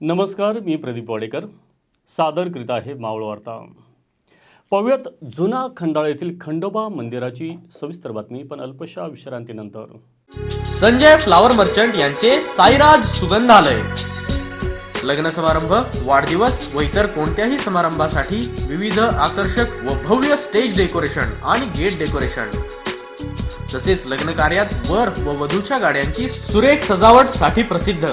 नमस्कार मी प्रदीप वाडेकर. सादर करीत आहे मावळ वार्ता. पाहूयात जुना खंडाळा येथील खंडोबा मंदिराची सविस्तर बातमी पण अल्पशा विश्रांतीनंतर. संजय फ्लावर मर्चंट यांचे साईराज सुगंधालय. लग्न समारंभ वाढदिवस व इतर कोणत्याही समारंभासाठी विविध आकर्षक व भव्य स्टेज डेकोरेशन आणि गेट डेकोरेशन. तसेच लग्न कार्यात वर व वधूच्या गाड्यांची सुरेख सजावटसाठी प्रसिद्ध.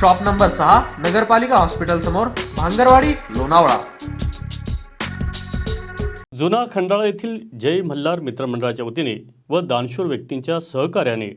शॉप नंबर सहा नगरपालिका हॉस्पिटल समोर भांगरवाडी लोणावळा. जुना खंडाळा येथील जय मल्हार मित्रमंडळाच्या वतीने व दानशूर व्यक्तींच्या सहकार्याने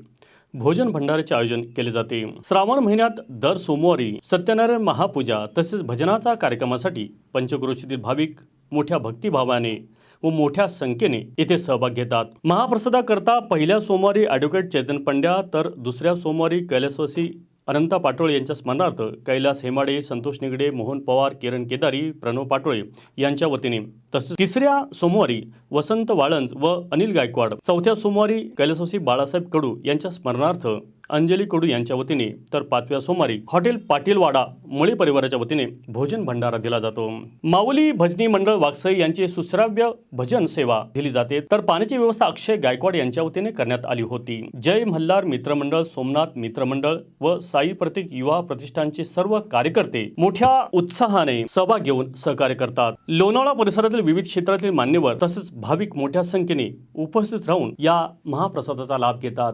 भोजन भंडाराचे आयोजन केले जाते. श्रावण महिन्यात दर सोमवारी सत्यनारायण महापूजा तसेच भजनाचा कार्यक्रमासाठी पंचक्रोशीतील भाविक मोठ्या भक्तिभावाने व मोठ्या संख्येने येथे सहभाग घेतात. महाप्रसादाकरता पहिल्या सोमवारी ॲडव्होकेट चेतन पंड्या तर दुसऱ्या सोमवारी कैलासवासी अनंता पाटोळे यांच्या स्मरणार्थ कैलास हेमाडे संतोष निगडे मोहन पवार किरण केदारी प्रणव पाटोळे यांच्या वतीने तसेच तिसऱ्या सोमवारी वसंत वाळंज व अनिल गायकवाड चौथ्या सोमवारी कैलासवासी बाळासाहेब कडू यांच्या स्मरणार्थ अंजली कडू यांच्या वतीने तर पाचव्या सोमवारी हॉटेल पाटीलवाडा मुळे परिवाराच्या वतीने भोजन भंडारा दिला जातो. माऊली भजनी मंडळ वागसई यांची सुश्राव्य भजन सेवा दिली जाते. तर पाण्याची व्यवस्था अक्षय गायकवाड यांच्या वतीने करण्यात आली होती. जय मल्हार मित्रमंडळ सोमनाथ मित्रमंडळ व साई प्रतीक युवा प्रतिष्ठानचे सर्व कार्यकर्ते मोठ्या उत्साहाने सहभाग घेऊन सहकार्य करतात. लोणावळा परिसरातील विविध क्षेत्रातील मान्यवर तसेच भाविक मोठ्या संख्येने उपस्थित राहून या महाप्रसादाचा लाभ घेतात.